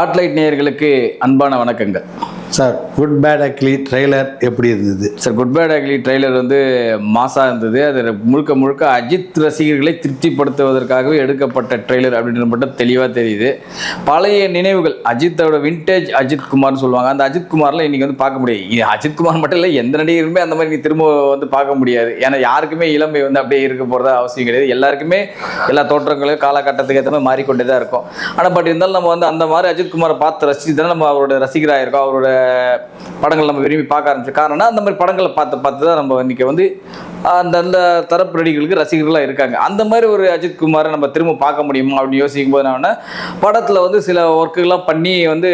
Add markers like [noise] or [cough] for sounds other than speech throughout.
Spotlight நேயர்களுக்கு அன்பான வணக்கங்கள். Sir good bad ugly trailer எப்படி இருந்தது? Sir good bad ugly trailer வந்து மாசா இருந்தது. அது முழுக்க முழுக்க அஜித் ரசிகர்களை திருப்திப்படுத்துவதற்காகவே எடுக்கப்பட்ட ட்ரெய்லர் அப்படின்றது மட்டும் தெளிவாக தெரியுது. பழைய நினைவுகள் அஜித்தோட விண்டேஜ் அஜித் குமார்னு சொல்லுவாங்க. அந்த அஜித் குமார்லாம் இன்னைக்கு வந்து பார்க்க முடியாது. அஜித் குமார் மட்டும் இல்லை எந்த நடிகருமே அந்த மாதிரி திரும்ப வந்து பார்க்க முடியாது. ஏன்னா யாருக்குமே இளமை வந்து அப்படியே இருக்க போகிறதா அவசியம் கிடையாது. எல்லாருக்குமே எல்லா தோற்றங்களும் காலகட்டத்துக்கு ஏற்ற மாதிரி மாறிக்கொண்டே தான் இருக்கும். ஆனால் பட் இருந்தாலும் நம்ம வந்து அந்த மாதிரி அஜித் குமாரை பார்த்து ரசிச்சு தானே நம்ம அவரோட ரசிகராக இருக்கோம் அவரோட படங்கள் நம்ம விரும்பி பார்க்க ஆரம்பிச்சு காரணம்னா அந்த மாதிரி படங்களை பார்த்து பார்த்து தான் நம்ம இன்னைக்கு வந்து அந்தந்த தரப்பு நடிகர்களுக்கு ரசிகர்களாக இருக்காங்க. அந்த மாதிரி ஒரு அஜித் குமாரை நம்ம திரும்ப பார்க்க முடியுமா அப்படின்னு யோசிக்கும் போது நான் படத்தில் வந்து சில ஒர்க்குகள்லாம் பண்ணி வந்து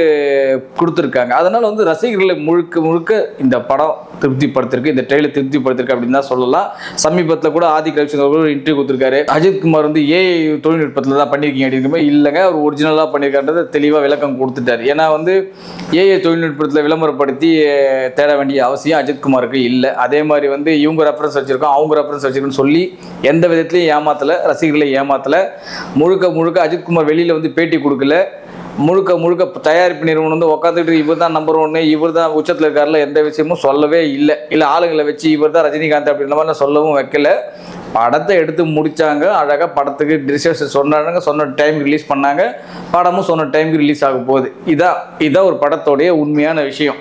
கொடுத்துருக்காங்க. அதனால் வந்து ரசிகர்களை முழுக்க முழுக்க இந்த படம் திருப்திப்படுத்திருக்கு இந்த ட்ரெயிலர் திருப்திப்படுத்திருக்கு அப்படின்னு தான் சொல்லலாம். சமீபத்தில் கூட ஆதி கலெக்ஷன் ஒரு இன்டர்வியூ கொடுத்துருக்காரு. அஜித் குமார் வந்து ஏஐ தொழில்நுட்பத்தில் தான் பண்ணியிருக்கீங்க அப்படிங்கிற இல்லைங்க அவர் ஒரிஜினலாக பண்ணியிருக்கான்றது தெளிவாக விளக்கம் கொடுத்துட்டார். ஏன்னா வந்து ஏஐ தொழில்நுட்பத்தில் விளம்பரப்படுத்தி தேட வேண்டிய அவசியம் அஜித் குமாருக்கு இல்லை. அதே மாதிரி வந்து இவங்க ரெஃபரன்ஸ் வச்சுருக்கோம். அவங்க ரெஃபரன்ஸ் வச்சுருக்கோன்னு சொல்லி எந்த விதத்துலையும் ஏமாத்தலை ரசிகர்களை ஏமாத்தலை. முழுக்க முழுக்க அஜித்குமார் வெளியில் வந்து பேட்டி கொடுக்கல. முழுக்க முழுக்க தயாரிப்பு நிறுவனம் வந்து உட்காந்துட்டு இவர் தான் நம்பர் ஒன்று இவர் தான் உச்சத்தில் இருக்காருல எந்த விஷயமும் சொல்லவே இல்லை. இல்லை ஆளுங்களை வச்சு இவர் தான் ரஜினிகாந்த் அப்படின்ற மாதிரிலாம் சொல்லவும் வைக்கல. படத்தை எடுத்து முடித்தாங்க அழகாக படத்துக்கு டிஸ்கஷன் சொன்னாங்க. சொன்ன டைம் ரிலீஸ் பண்ணாங்க. படமும் சொன்ன டைமுக்கு ரிலீஸ் ஆக போகுது. இதான் இதான் ஒரு படத்தோடைய உண்மையான விஷயம்.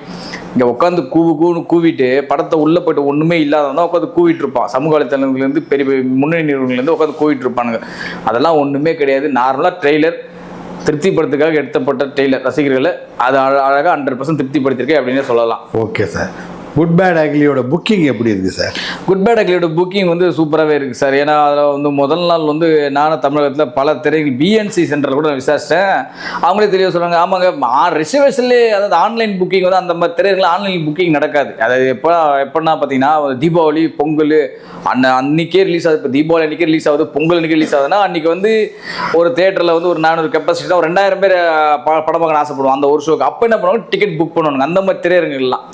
இங்கே உட்காந்து கூவு கூன்னு கூவிட்டு படத்தை உள்ளே போயிட்டு ஒன்றுமே இல்லாதவன் தான் உட்காந்து கூவிட்டு இருப்பான். சமூக வலைத்தளங்கள்லேருந்து பெரிய பெரிய முன்னணி நிறுவனங்கள்லேருந்து உட்காந்து கூவிட்டு இருப்பானுங்க. அதெல்லாம் ஒன்றுமே கிடையாது. நார்மலாக ட்ரெய்லர் திருப்திப்படுத்துக்காக எடுத்தப்பட்ட டெய்லர் ரசிகர்களை அது அழகாக ஹண்ட்ரட் பர்சன்ட் திருப்திப்படுத்திருக்கேன் அப்படின்னே சொல்லலாம். ஓகே சார் குட் பேட் அக்லியோட புக்கிங் எப்படி இருக்கு சார் குட் பேட் அக்லியோட புக்கிங் வந்து சூப்பராகவே இருக்குது சார் ஏன்னா அதில் வந்து முதல் நாள் வந்து நானும் தமிழகத்தில் பல திரைகள் பிஎன்சி சென்டரில் கூட நான் விசாரிச்சிட்டேன். அவங்களே தெரிய சொல்கிறாங்க ஆமாங்க ரிசர்வேஷன்லேயே அதாவது ஆன்லைன் புக்கிங் வந்து அந்த மாதிரி திரைகள் ஆன்லைன் புக்கிங் நடக்காது. அதாவது எப்போ எப்படின்னா பார்த்தீங்கன்னா தீபாவளி பொங்கல் அன்ன அன்றைக்கே ரிலீஸ் ஆகுது. இப்போ தீபாவளி அன்றைக்கே ரிலீஸ் ஆகுது பொங்கல் அன்றைக்கி ரிலீஸ் ஆகுதுன்னா அன்றைக்கி வந்து ஒரு தேட்டரில் வந்து ஒரு நானூறு கெப்பாசிட்டி தான் ஒரு ரெண்டாயிரம் பேர் ப- படம் பார்க்க ஆசைப்படுவோம் அந்த ஒரு ஷோக்கு அப்போ என்ன பண்ணுவாங்க? டிக்கெட் புக் பண்ணுவாங்க அந்த மாதிரி திரையரங்குகள்லாம்.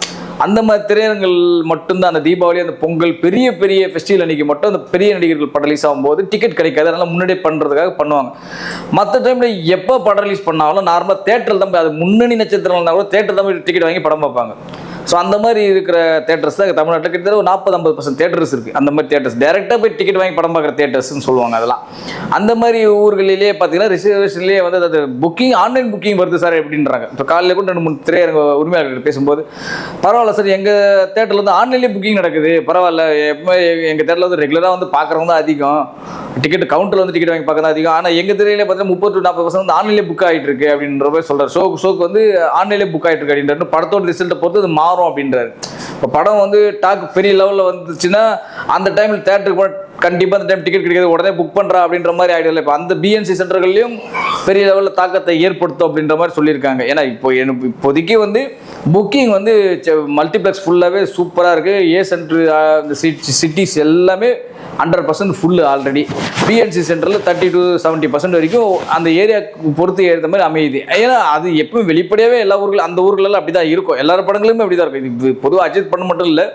அந்த மாதிரி திரையரங்கள் மட்டும்தான் அந்த தீபாவளி அந்த பொங்கல் பெரிய பெரிய ஃபெஸ்டிவல் அன்னைக்கு மட்டும் அந்த பெரிய நடிகர்கள் படம் ரிலீஸ் ஆகும்போது டிக்கெட் கிடைக்காது. அதனால முன்னாடியே பண்ணுறதுக்காக பண்ணுவாங்க. மற்ற டைமில் எப்போ படம் ரிலீஸ் பண்ணாலும் நார்மலாக தேட்டரில் தான் போய் அது முன்னணி நட்சத்திரங்கள்னா கூட தேட்டர் தான் போய் டிக்கெட் வாங்கி படம் பார்ப்பாங்க. ஸோ அந்த மாதிரி இருக்கிற தேட்டர்ஸ் தான் தமிழ்நாட்டில் கிட்டத்தட்ட ஒரு நாற்பது ஐம்பது பர்சன்ட் தேட்டர்ஸ் இருக்குது அந்த மாதிரி தேட்டர்ஸ் டேரெக்டாக போய் டிக்கெட் வாங்கி படம் பார்க்குற தேட்டர்ஸ்னு சொல்லுவாங்க அதெல்லாம். அந்த மாதிரி ஊர்களிலேயே பார்த்தீங்கன்னா ரிசர்வேஷன்லேயே வந்து அது புக்கிங் ஆன்லைன் புக்கிங் வருது சார் எப்படின்றாங்க இப்போ காலையில் கூட ரெண்டு மூணு திரையரங்க உரிமையாளர்கள் பேசும்போது பரவாயில்ல சார் எங்கள் தேட்டரில் வந்து ஆன்லைன்லேயே புக்கிங் நடக்குது. பரவாயில்ல எப்போ எங்கள் தேட்டரில் வந்து ரெகுலராக வந்து பார்க்குறவங்க தான் அதிகம். டிக்கெட் கவுண்டரில் வந்து டிக்கெட் வாங்கி பார்க்கறது அதிகம். ஆனால் எங்கள் திரையில பார்த்தீங்கன்னா முப்பது டு நாற்பது பர்சன்ட் வந்து ஆன்லைன்லேயே புக் ஆகிட்டு இருக்கு அப்படின்ற மாதிரி சொல்கிறார் ஷோ ஷோக்கு வந்து ஆன்லைன்லேயே புக் ஆகிட்டு இருக்கு அப்படின்ற படத்தோட ரிசல்ட்டை பொறுத்து அது மாறும். அப்படின்றாரு. இப்போ படம் வந்து டாக் பெரிய லெவலில் வந்துச்சுன்னா அந்த டைமில் தேட்டருக்கு கண்டிப்பாக அந்த டைம் டிக்கெட் கிடைக்காது. உடனே புக் பண்ணுறா அப்படின்ற மாதிரி ஆகிடல இப்போ அந்த பிஎன்சி சென்டர்கள்லையும் பெரிய லெவலில் தாக்கத்தை ஏற்படுத்தும் அப்படின்ற மாதிரி சொல்லியிருக்காங்க. ஏன்னா இப்போ எனக்கு இப்போதைக்கு வந்து புக்கிங் வந்து மல்டிப்ளெக்ஸ் ஃபுல்லாகவே சூப்பராக இருக்குது ஏ சென்ட்ரு இந்த சிட்டிஸ் எல்லாமே hundred percent full already BNC சென்டரில் தேர்ட்டி டு செவன்ட்டி பர்சன்ட் வரைக்கும் அந்த ஏரியா பொறுத்து ஏற்ற மாதிரி அமையுது. ஏன்னா அது எப்பவும் வெளிப்படையாகவே எல்லா ஊர்களும் அந்த ஊர்களெல்லாம் அப்படி தான் இருக்கும். எல்லார் படங்களுமே அப்படி தான் இருக்கும். இது பொதுவாக அஜித் படம் மட்டும் இல்லை.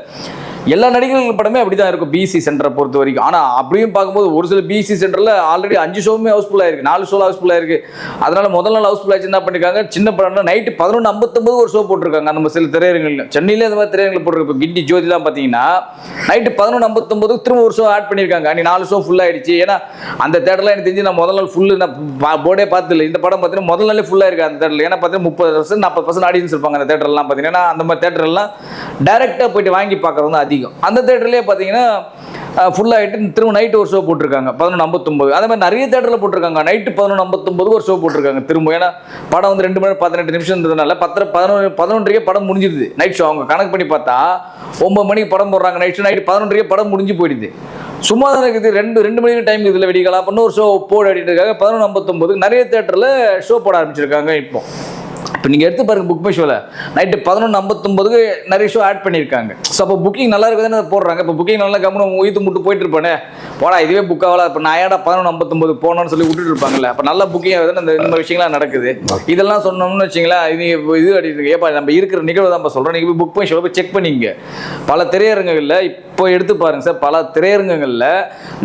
எல்லா நடிகர்கள் படமே அப்படி தான் இருக்கும் பிசி சென்டரை பொறுத்த வரைக்கும். ஆனால் அப்படியும் பார்க்கும்போது ஒரு சில பிசி சென்டரில் ஆல்ரெடி அஞ்சு ஷோவுமே ஹவுஸ்ஃபுல்லாக இருக்குது நாலு ஷோ ஹவுஸ்ஃபுல்லாக இருக்குது அதனால முதல் நாள் ஹவுஸ்ஃபுல் ஆச்சு என்ன பண்ணிருக்காங்க? சின்ன படம்னா நைட்டு பதினொன்று ஐம்பத்தொம்பது ஒரு ஷோ போட்டிருக்காங்க. நம்ம சில திரையரங்கில் சென்னையிலே அந்த மாதிரி திரையரங்கள் போட்டிருக்கு. இப்போ கிண்டி ஜோதிலாம் பார்த்தீங்கன்னா நைட்டு பதினொன்று ஐம்பத்தொம்பது திரும்ப ஒரு ஷோ ஆட் பண்ணியிருக்காங்க அன்னைக்கு நாலு ஷோ ஃபுல் ஆயிடுச்சு. ஏன்னா அந்த தேட்டரில் எனக்கு தெரிஞ்சு நான் முதல் நாள் ஃபுல்லு நான் போர்டே பார்த்து இல்லை இந்த படம் பார்த்தீங்கன்னா முதல் நாளே ஃபுல்லாக இருக்கு அந்த தேட்டரில். ஏன்னா பார்த்தீங்கன்னா முப்பது பர்சன்ட் நாற்பது பர்சன்ட் ஆடியன்ஸ் இருப்பாங்க அந்த தேட்டர்லாம் பார்த்தீங்கன்னா. அந்த மாதிரி தேட்டர்லாம் டேரெக்டாக போயிட்டு வாங்கி பார்க்குறது வந்து அதிகம். அந்த தேட்டர்லேயே பார்த்தீங்கன்னா ஃபுல்லாகிட்டு திரும்ப நைட்டு ஒரு ஷோ போட்டிருக்காங்க. பதினொன்று ஐம்பத்தொம்பது அதே மாதிரி நிறைய தேட்டரில் போட்டிருக்காங்க. நைட்டு பதினொன்று ஐம்பத்தொம்பது ஒரு ஷோ போட்டிருக்காங்க. திரும்ப ஏன்னா படம் வந்து ரெண்டு மணி நேரம் பதினெட்டு நிமிஷம் இருந்ததுனால பத்தரை பதினொன்று பதினொன்றரைக்கே படம் முடிஞ்சிருது நைட் ஷோ அவங்க கணக்கு பண்ணி பார்த்தா ஒம்பது மணிக்கு படம் போடுறாங்க. நைட் ஷோ நைட்டு பதினொன்றரைக்கே படம் முடிஞ்சு போயிடுது. சும்மா தான் இருக்குது. ரெண்டு ரெண்டு மணிக்கு டைம் இதில் வெடிக்கலாம். அப்படின்னு ஒரு ஷோ போட அப்படின்றதுக்காக பதினொன்று ஐம்பத்தொம்பதுக்கு நிறைய தேட்டரில் ஷோ போட ஆரம்பிச்சிருக்காங்க இப்போ. இப்போ நீங்கள் எடுத்து பாருங்க புக் மை ஷோவில் நைட்டு பதினொன்று ஐம்பத்தொம்பதுக்கு நிறைய ஷோ ஆட் பண்ணியிருக்காங்க. ஸோ அப்போ புக்கிங் நல்லா இருக்குதுன்னு அதை போடுறாங்க. இப்போ புக்கிங் நல்லா கம்முன்னு உயிர் முட்டு போயிட்டு இருப்பானே. போடா இதுவே புக் ஆகல. இப்போ நான் ஏடா பதினொன்று ஐம்பத்தொம்பது போனோன்னு சொல்லி விட்டுட்டு இருப்பாங்கல்ல. அப்போ நல்ல புக்கிங் ஆகுதுன்னு அந்த இந்த மாதிரி விஷயங்கள்லாம் நடக்குது. இதெல்லாம் சொன்னோம்னு வச்சிங்களேன் இது இது அடிக்கிறது ஏப்பா நம்ம இருக்கிற நிகழ்வு தான் சொல்கிறோம் நீங்கள் போய் புக் மை ஷோவில் போய் செக் பண்ணிங்க. பல திரையரங்குகளில் இப்போ எடுத்து பாருங்க சார் பல திரையரங்குகளில்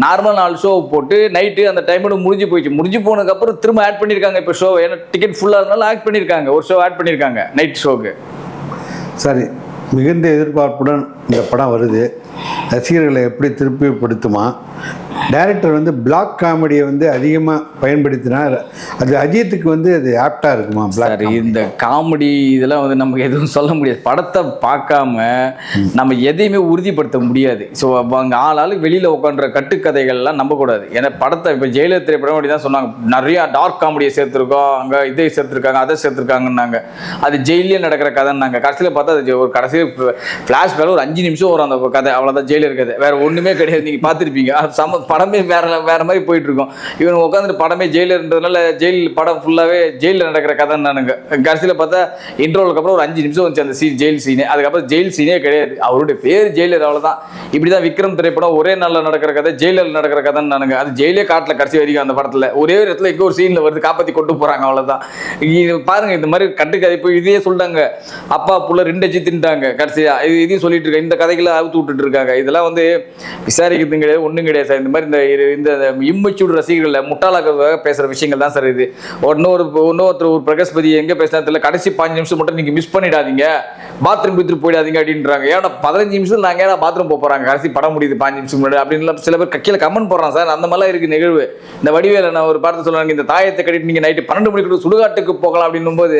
நார்மல் நாலு ஷோ போட்டு நைட்டு அந்த டைமோட முடிஞ்சு போயிடுச்சு. முடிஞ்சு போனதுக்கப்புறம் திரும்ப ஆட் பண்ணியிருக்காங்க இப்போ ஷோ ஏன்னா டிக்கெட் ஃபுல்லாக இருந்தாலும் ஆட் பண்ணியிருக்காங்க. ஒரு ஷோ ஆட் பண்ணியிருக்காங்க நைட் ஷோக்கு சரி மிகுந்த எதிர்பார்ப்புடன் இந்த படம் வருது. ரசிகர்களை எப்படி திருப்திப்படுத்துமா? டைரக்டர் வந்து பிளாக் காமெடியை வந்து அதிகமாக பயன்படுத்தினா அது அஜித்துக்கு வந்து அது ஆப்டாக இருக்குமா பிளாக் சார் இந்த காமெடி இதெல்லாம் வந்து நமக்கு எதுவும் சொல்ல முடியாது. படத்தை பார்க்காம நம்ம எதையுமே உறுதிப்படுத்த முடியாது. ஸோ அவங்க ஆள் வெளியில் உட்காந்துற கட்டுக்கதைகள்லாம் நம்பக்கூடாது ஏன்னா படத்தை இப்போ ஜெயலலிதா திரைப்படம் அப்படி தான் சொன்னாங்க. நிறையா டார்க் காமெடியை சேர்த்துருக்கோம். அங்கே இதை சேர்த்துருக்காங்க அதை சேர்த்துருக்காங்கன்னாங்க. அது ஜெயிலே நடக்கிற கதைன்னாங்க. கடைசியில் பார்த்தா அது ஒரு கடைசியில் ஃப்ளாஷ்பேக்கில் ஒரு அஞ்சு நிமிஷம் வரும் அந்த கதை. அவ்வளோதான் ஜெயிலர் கதை வேற ஒன்றுமே கிடையாது. நீங்கள் பார்த்துருப்பீங்க. சம படமே வேற வேற மாதிரி போயிட்டு இருக்கும் இவன் உட்காந்துட்டு படமே ஜெயிலர்ன்றதுனால ஜெயில் படம் ஃபுல்லாகவே ஜெயிலில் நடக்கிற கதை நானுங்க கடைசியில் பார்த்தா இன்ட்ரோலுக்கு அப்புறம் ஒரு அஞ்சு நிமிஷம் வந்துச்சு அந்த சீன் ஜெயில் சீனே அதுக்கப்புறம் ஜெயில் சீனே கிடையாது. அவருடைய பேர் ஜெயிலர் அவ்வளோதான் இப்படி தான் விக்ரம் திரைப்படம் ஒரே நாளில் நடக்கிற கதை ஜெயிலர் நடக்கிற கதைன்னு நானுங்க அது ஜெயிலே காட்டில் கடைசி வரைக்கும் அந்த படத்தில். ஒரே ஒரு இடத்துல எங்கே ஒரு சீனில் வருது காப்பாற்றி கொண்டு போகிறாங்க அவ்வளோதான் இது பாருங்க இந்த மாதிரி கட்டுக்கதை இப்போ இதையே சொல்லிட்டாங்க அப்பா புள்ள ரெண்டு அச்சு தின்ட்டாங்க கடைசியாக இது இதையும் சொல்லிட்டு இருக்காங்க. இந்த கதைகளை அவுத்து விட்டுட்டு இருக்காங்க. இதெல்லாம் வந்து விசாரிக்கிறது கிடையாது ஒன்றும் கிடையாது. சார் இந்த மாதிரி இந்த இந்த இம்மெச்சூர் ரசிகர்களை முட்டாளாக்கிறதுக்காக பேசுகிற விஷயங்கள் தான் சார் இது. இன்னொரு இன்னொருத்தர் ஒரு பிரகஸ்பதி எங்கே பேசினா தெரியல கடைசி பாஞ்சு நிமிஷம் மட்டும் நீங்கள் மிஸ் பண்ணிடாதீங்க. பாத்ரூம் பித்துட்டு போயிடாதீங்க அப்படின்றாங்க. ஏன்னா பதினஞ்சு நிமிஷம் நாங்கள் ஏன்னா பாத்ரூம் போக போகிறாங்க கடைசி படம் முடியுது பாஞ்சு நிமிஷம் முன்னாடி அப்படின்னு சில பேர் கீழே கமெண்ட் போடுறான் சார். அந்த மாதிரிலாம் இருக்குது நிகழ்வு. இந்த வடிவேல நான் ஒரு படத்தை சொல்லுவாங்க இந்த தாயத்தை கட்டிட்டு நீங்கள் நைட்டு பன்னெண்டு மணிக்கு சுடுகாட்டுக்கு போகலாம் அப்படின்னும் போது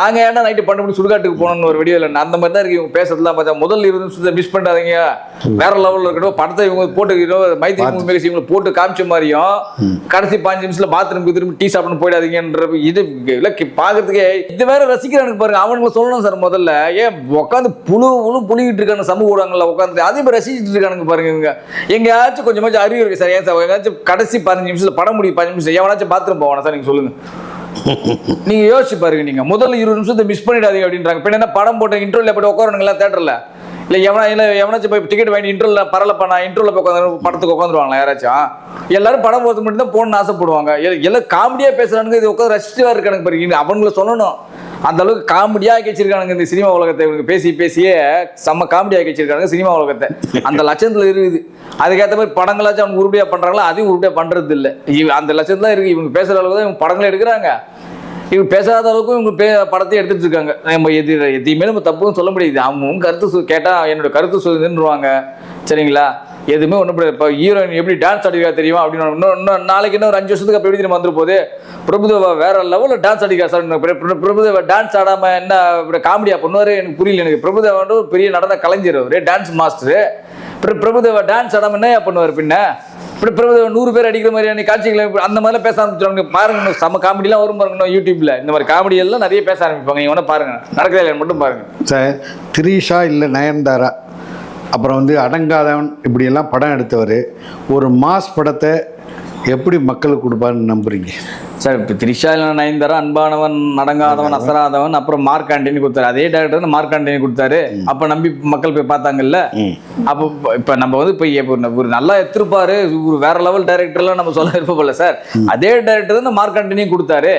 நாங்கள் ஏன்னா நைட்டு பன்னெண்டு மணிக்கு சுடுகாட்டுக்கு போகணும்னு ஒரு வடிவேல அந்த மாதிரி தான் இருக்குது இவங்க பேசுறதுலாம் பார்த்தா முதல் இருபது நிமிஷத்தை மிஸ் பண்ணாதீங்க வேற லெவலில் இருக்கட்டும் படத்தை இவங்க போட்டு மைத்திரி மூவி இவங்க போட்டு காமிச்ச மாதிரியும் கடைசி பாஞ்சு நிமிஷத்துல பாத்ரூம் திரும்பி டீ சாப்பிட்டு போயிடாதீங்கன்ற இது இல்லை பார்க்கறதுக்கே இது வேற ரசிக்கிறானுங்க பாருங்க. அவனுங்களை சொல்லணும் சார் முதல்ல. ஏன் உட்காந்து புழு புழு புழுகிட்டு இருக்காங்க சமூக ஊடகங்கள்ல உட்காந்து அதே மாதிரி ரசிச்சுட்டு இருக்கானுங்க பாருங்க இவங்க. எங்கேயாச்சும் கொஞ்சமாச்சும் அறிவு இருக்கு சார். ஏன் சார்? எங்கேயாச்சும் கடைசி பதினஞ்சு நிமிஷத்துல படம் முடியும் பதினஞ்சு நிமிஷம் எவனாச்சும் பாத்ரூம் போவானா சார்? நீங்க சொல்லுங்க. நீங்க யோசிச்சு பாருங்க நீங்க. முதல்ல இருபது நிமிஷத்தை மிஸ் பண்ணிடாதீங்க அப்படின்றாங்க. பின்ன என்ன படம் போட்ட இன்டர்வியூல போட்டு உட்காரணுங்களா தேட்டர்ல இல்ல எவனா இல்ல எவனாச்சும் போய் டிக்கெட் வாங்கி இன்டர்வியூல பரவாயில்ல நான் இன்டர்வியூல போய் உட்காந்து படத்துக்கு உட்காந்துருவாங்களா யாராச்சும்? எல்லாரும் படம் போகிறது மட்டும் தான் போகணும்னு ஆசைப்படுவாங்க. எல்லாம் எல்லாம் காமெடியா பேசுறானுங்க இது உட்காந்து ரசிச்சுவா இருக்கானுங்க பாருங்க அவங்கள சொல்லணும். அந்த அளவுக்கு காமெடியா ஆக்கி வச்சிருக்கானுங்க இந்த சினிமா உலகத்தை இவங்க பேசி பேசியே செம்ம காமெடி ஆக்கி வச்சிருக்காங்க சினிமா உலகத்தை. அந்த லட்சத்துல இருக்குது அதுக்கேற்ற மாதிரி படங்களாச்சும் அவங்க உருப்படியா பண்றாங்களா அதையும் உருப்படியா பண்றது இல்லை அந்த லட்சத்துல இருக்கு இவங்க பேசுற அளவுக்கு தான் இவங்க படங்களை எடுக்கிறாங்க. இவங்க பேசாத அளவுக்கு இவங்க பே படத்தை எடுத்துட்டு இருக்காங்க. நம்ம எது எதையுமே நம்ம தப்புன்னு சொல்ல முடியாது. அவங்க கருத்து சொ கேட்டால் என்னோட கருத்து சொல்லுதுன்னுருவாங்க. சரிங்களா? எதுவுமே ஒன்றும் முடியாது இப்போ ஹீரோயின் எப்படி டான்ஸ் ஆடிக்கா தெரியுமா? அப்படின்னு இன்னும் இன்னும் நாளைக்கு இன்னும் ஒரு அஞ்சு வருஷத்துக்கு அப்போ எப்படி திரும்ப வந்துரு பிரபுதேவா வேற லெவலில் டான்ஸ் ஆடிக்கா சார் பிரபுதேவா டான்ஸ் ஆடாமல் என்ன காமெடியாக பண்ணுவார்? எனக்கு புரியல எனக்கு பிரபுதேவா ஒரு பெரிய நடன கலைஞர் அவர். டான்ஸ் மாஸ்டர் பிரபுதேவா டான்ஸ் ஆடாமல் என்ன பண்ணுவார் பின்ன? இப்படி பிரபுதேவா நூறு பேர் அடிக்கிற மாதிரியான காட்சிகளை அந்த மாதிரிலாம் பேச ஆரம்பிச்சிருவாங்க பாருங்க சம செம்ம காமெடிலாம் வரும் பாருங்க யூடியூப்ல இந்த மாதிரி காமெடி எல்லாம் நிறைய பேச ஆரம்பிப்பாங்க. நீங்க வேணா பாருங்க. நடக்கிறதா மட்டும் பாருங்க. சார் திரிஷா இல்லை நயன்தாரா? அப்புறம் வந்து அடங்காதவன் இப்படியெல்லாம் படம் எடுத்தவர். ஒரு மாஸ் படத்தை எப்படி மக்களுக்கு கொடுப்பாருன்னு நம்புறீங்க? சார் இப்போ த்ரிஷா இல்லை நயன்தாரா? அன்பானவன் அடங்காதவன் அசராதவன் அப்புறம் மார்க் ஆண்டனி கொடுத்தாரு. அதே டேரக்டர் தான் மார்க் ஆண்டனி கொடுத்தாரு. அப்போ நம்பி மக்கள் போய் பார்த்தாங்கல்ல? அப்போ இப்போ நம்ம வந்து இப்போ ஒரு நல்லா எடுத்திருப்பாரு ஒரு வேற லெவல் டைரக்டர்லாம் நம்ம சொல்ல இருப்போம்ல சார். அதே டைரக்டர் தான் மார்க் ஆண்டனியும் கொடுத்தாரு.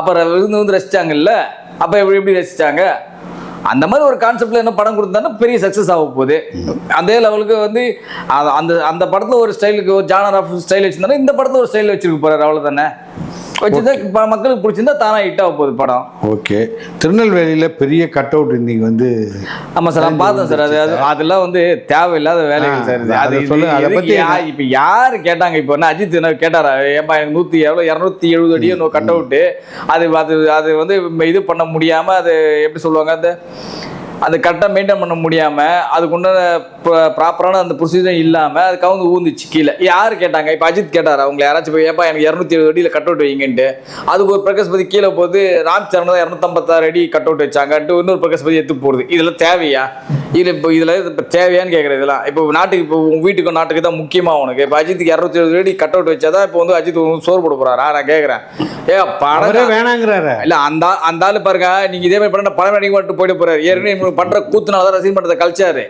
அப்புறம் விருந்து வந்து ரசிச்சாங்கல்ல? அப்போ எப்படி எப்படி ரசிச்சாங்க? அந்த மாதிரி ஒரு கான்செப்ட்ல என்ன படம் கொடுத்தாங்கன்னா பெரிய சக்ஸஸ் ஆக போகுது. அதே லெவலுக்கு வந்து அந்த அந்த படத்துல ஒரு ஸ்டைலுக்கு ஒரு ஜானர் ஆஃப் ஸ்டைல் வச்சிருந்தாலும் இந்த படத்துல ஒரு ஸ்டைல் வச்சிருக்க போறாரு அவ்வளவுதானே? வச்சிருந்தா மக்களுக்கு பிடிச்சிருந்தா தானா ஹிட் ஆக போகுது படம். ஓகே திருநெல்வேலியில் பெரிய கட் அவுட் இன்னைக்கு வந்து ஆமா சார் நான் பார்த்தேன் சார். அது அது- அதெல்லாம் வந்து தேவையில்லாத வேலைகள் சார் அது சொல்லுங்க. அதை யா- இப்ப யாரு கேட்டாங்க? இப்போ என்ன அஜித் என்ன கேட்டாரா? ஏன்பா எனக்கு நூத்தி எவ்வளவு இரநூத்தி எழுபது அடி கட் அவுட்டு அது அது அது வந்து இது பண்ண முடியாம அது எப்படி சொல்லுவாங்க அந்த அது கரெக்டாக மெயின்டைன் பண்ண முடியாமல் அதுக்குண்டான ப்ராப்பரான அந்த ப்ரொசீஜர் இல்லாமல் அது கவுந்து ஊந்துச்சு கீழே. யார் கேட்டாங்க? இப்போ அஜித் கேட்டார்? அவங்க யாராச்சும் போய் ஏப்பா எனக்கு இரநூத்தி எழுபது அடியில் கட் அவுட் வைங்கன்ட்டு. அதுக்கு ஒரு பிரகாஷ்பதி கீழே போகுது ராம் சரண் தான் இரநூத்தம்பத்தாறு அடி கட் அவுட் வச்சாங்கன்ட்டு இன்னொரு பிரகாஷ்பதி எடுத்து போடுது. இதெல்லாம் தேவையா? இதில் இப்போ இதில் இப்போ தேவையான்னு கேட்குறது இதெல்லாம். இப்போ நாட்டுக்கு இப்போ உங்கள் வீட்டுக்கும் நாட்டுக்கு தான் முக்கியமாக உனக்கு. இப்போ அஜித்துக்கு இரநூத்தி எழுபது அடி கட் அவுட் வச்சாதான் இப்போ வந்து அஜித் சோறு போட போகிறாரா நான் கேட்குறேன் ஏ படம் வேணாங்கிறாரு. இல்ல அந்த அந்த ஆளு பாருங்க. நீங்க இதே மாதிரி பண்ண படம் நடிக்க மட்டும் போயிட்டு போறாரு. ஏற்கனவே இவனுக்கு பண்ற கூத்துனால தான் ரசிகன் பண்றதை கழிச்சாரு.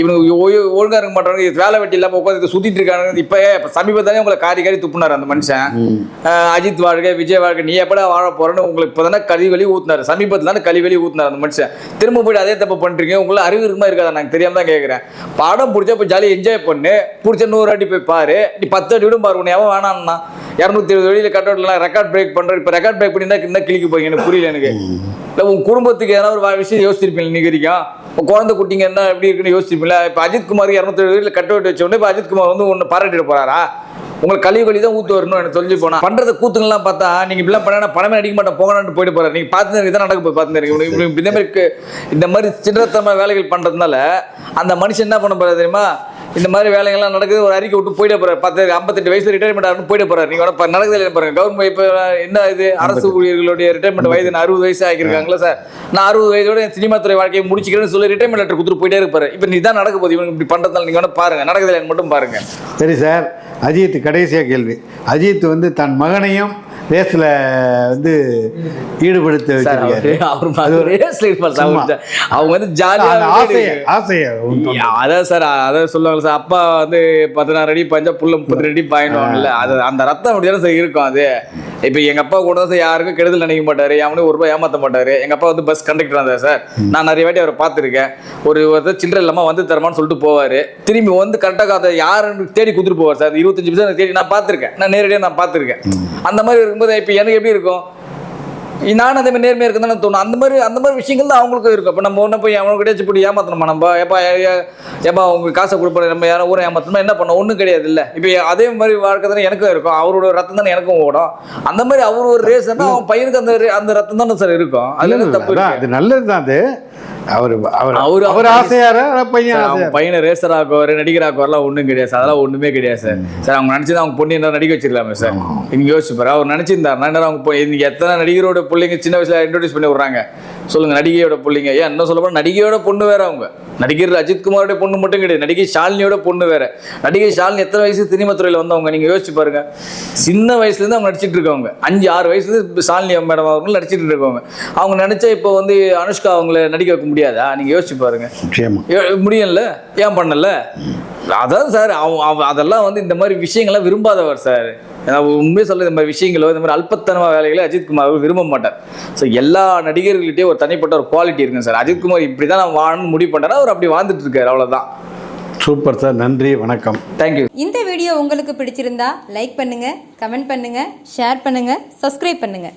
இவனுக்கு ஒழுங்கா இருக்க மாட்டாங்க வேலை வெட்டி இல்லாம உட்காந்து சுத்திட்டு இருக்காங்க இப்ப இப்ப சமீபத்தானே உங்களை காரி காரி துப்புனாரு அந்த மனுஷன். அஜித் வாழ்க்கை விஜய் வாழ்க்கை நீ எப்படா வாழ போறேன்னு உங்களுக்கு இப்பதானே கழி வழி ஊத்துனாரு. சமீபத்துல தானே கழி வழி ஊத்துனாரு அந்த மனுஷன். திரும்ப போயிட்டு அதே தப்பு பண்றீங்க. உங்களுக்கு அறிவு இருக்குமா இருக்காதா? எனக்கு தெரியாம தான் கேட்கறேன் படம் பிடிச்சா போய் ஜாலியாக என்ஜாய் பண்ணு. பிடிச்ச நூறு அடி போய் பாரு. நீ பத்து அடி விடும் பாரு. உன்னை எவன் வேணாம்னா இரநூத்தி இருபது வெளியில கட் அவுட்லாம் ரெக்கார்ட் பிரேக் பண்ற இப்போ ரெக்கார்ட் பிரேக் பண்ணி என்ன கிளிக்க போய் எனக்கு புரியல எனக்கு. இல்லை உன் குடும்பத்துக்கு எதனா ஒரு விஷயம் யோசிச்சிருப்பீங்க இன்னைக்கு வரைக்கும் குழந்தை குட்டிங்க என்ன எப்படி இருக்குன்னு யோசிச்சிருப்பீங்களா? இப்போ அஜித் குமார் இரநூத்தி எழுபது கட் அவுட் வச்ச உடனே இப்போ அஜித் குமார் வந்து ஒன்று பாராட்டிட போறாரா? உங்களுக்கு கழிவு கழி தான் ஊத்து வரணும் எனக்கு சொல்லி போனா. பண்றது கூத்துங்கெல்லாம் பார்த்தா நீங்க இப்படிலாம் பண்ணா பணமே அடிக்க மாட்டேன் போகணும்னு போயிட்டு போறாரு. நீங்க பார்த்து இதான் நடக்க போய் பார்த்து இருக்கு. இந்த மாதிரி இந்த மாதிரி சின்னத்தனமா வேலைகள் பண்றதுனால அந்த மனுஷன் என்ன பண்ண போறாரு தெரியுமா? இந்த மாதிரி வேலைகள்லாம் நடக்குது. ஒரு அறிக்கை விட்டு போயிட போறாரு. பத்து ஐம்பத்தெட்டு வயசு ரிட்டையர்மெண்ட் ஆகணும் போயிட போறாரு. நீங்க வேணா பா- நடக்குது பாருங்க. கவர்மெண்ட் இப்போ என்ன இது? அரசு ஊழியர்களுடைய ரிட்டையர்மெண்ட் வயது நான் அறுபது வயசு ஆகியிருக்காங்களா சார். நான் அறுபது வயதோட என் சினிமா துறை வாழ்க்கையை முடிச்சுக்கிறேன்னு சொல்லி ரிட்டையர்மெண்ட் லெட்டர் கொடுத்துட்டு போயிட்டே இருப்பாரு. இப்போ நீ தான் நடக்க போகுது. இவங்க இப்படி பண்றதுனால நீங்க வேணா பாருங்க. நடக்குது மட்டும் பாருங்க. சரி சார். அஜித் கடைசியாக கேள்வி. அஜித் வந்து தன் மகனையும் ரேஸில் வந்து ஈடுபடுத்த சார் வச்சிருக்காரு. [laughs] அவங்க வந்து ஜாலியாக ஆசையை ஆசையை அதான் சார் அதான் சொல்லுவாங்க சார் அப்பா வந்து பதினாறு அடி பாய்ஞ்சா புள்ள முப்பத்தி அடி பாயிடுவாங்கல்ல அது அந்த ரத்தம் அப்படி தானே சார் இருக்கும் அது. இப்போ எங்க அப்பா கூட தான் யாருக்கும் கெடுதல் நினைக்க மாட்டாரு. அவனும் ஒரு ரூபாய் ஏமாத்த மாட்டாரு. எங்க அப்பா வந்து பஸ் கண்டக்டர் இருந்தார் சார் நான் நிறைய வாட்டி அவரை பார்த்துருக்கேன். ஒரு ஒருத்தர் சில்லறை இல்லாம வந்து தரமான்னு சொல்லிட்டு போவாரு. திரும்பி வந்து கரெக்டாக அதை யாருன்னு தேடி கொடுத்துட்டு போவார் சார் இருபத்தஞ்சு பைசா தேடி நான் பார்த்துருக்கேன். நான் நேரடியாக நான் பார்த்துருக்கேன். அந்த மாதிரி இருக்கும்போது இப்போ எனக்கு எப்படி இருக்கும்? நானும் அதே மாதிரி நேர்மையாக இருக்குன்னு தோணும். அந்த மாதிரி அந்த மாதிரி விஷயங்கள் தான் அவங்களுக்கும் இருக்கும். இப்போ நம்ம ஒன்று போய் அவனுக்கு கிடைச்சி போய் ஏமாத்தணுமா நம்ம? எப்பா ஏப்பா உங்களுக்கு காசை கொடுப்போம். நம்ம யாரும் ஊரை ஏமாத்தணுமா? என்ன பண்ணோம் ஒன்றும் கிடையாது இல்லை. இப்போ அதே மாதிரி வாழ்க்கை தானே எனக்கும் இருக்கும். அவரோட ரத்தம் தானே எனக்கும் ஓடும். அந்த மாதிரி அவர் ஒரு ரேஸ்னா அவன் பையனுக்கு அந்த அந்த ரத்தம் தானே சார் இருக்கும். அதுல தப்பு அது நல்லது தான் அது. அவர் அவர் அவரு- அவர் ஆசையாரா பையன் பையனை ரேசர் ஆக்குவார் நடிகர் ஆக்குவார்லாம் ஒன்றும் கிடையாது சார். அதெல்லாம் ஒன்றுமே கிடையாது சார். சார் அவங்க நினச்சி அவங்க பொண்ணு என்ன நடிக்க வச்சிருக்கலாமே சார். நீங்க யோசிச்சு பாரு அவர் நினச்சிருந்தாருனா என்ன அவங்க இன்னைக்கு எத்தனை நடிகரோட பிள்ளைங்க சின்ன வயசுல இன்ட்ரோடியூஸ் பண்ணி விட்றாங்க. சொல்லுங்க நடிகையோட பிள்ளைங்க. ஏன் என்ன சொல்ல போனா நடிகையோட பொண்ணு வேற அவங்க. நடிகர் அஜித் குமாரோட பொண்ணு மட்டும் கிடையாது நடிகை ஷாலினியோட பொண்ணு வேற. நடிகை ஷாலினி எத்தனை வயசு சினிமா துறையில வந்தவங்க? நீங்க யோசிச்சு பாருங்க. சின்ன வயசுல இருந்து அவங்க நடிச்சிட்டு இருக்கவங்க. அஞ்சு ஆறு வயசுல இருந்து ஷாலினி மேடம் அவங்க நடிச்சிட்டு இருக்கவங்க. அவங்க நினைச்சா இப்போ வந்து அனுஷ்கா அவங்கள நடிக்க வைக்க முடியாதா? நீங்க யோசிச்சு பாருங்க. முடியல ஏன் பண்ணல? அதான் சார் அவன் அதெல்லாம் வந்து இந்த மாதிரி விஷயங்கள்லாம் விரும்பாதவர் சார். நான் உண்மையை சொல்ல இந்த மாதிரி விஷயங்களோ இந்த மாதிரி அல்பத்தனமா வேலைகளை அஜித் குமார் அவர் விரும்ப மாட்டார். ஸோ எல்லா நடிகர்கள்கிட்டயும் ஒரு தனிப்பட்ட ஒரு குவாலிட்டி இருக்குங்க சார். அஜித் குமார் இப்படி தான் நான் வாழணும்னு முடிவு பண்ணேன்னா அவர் அப்படி வாழ்ந்துட்டு இருக்காரு அவ்வளோதான் சூப்பர் சார். நன்றி வணக்கம். தேங்க்யூ இந்த வீடியோ உங்களுக்கு பிடிச்சிருந்தா லைக் பண்ணுங்க கமெண்ட் பண்ணுங்க ஷேர் பண்ணுங்க சப்ஸ்கிரைப் பண்ணுங்க.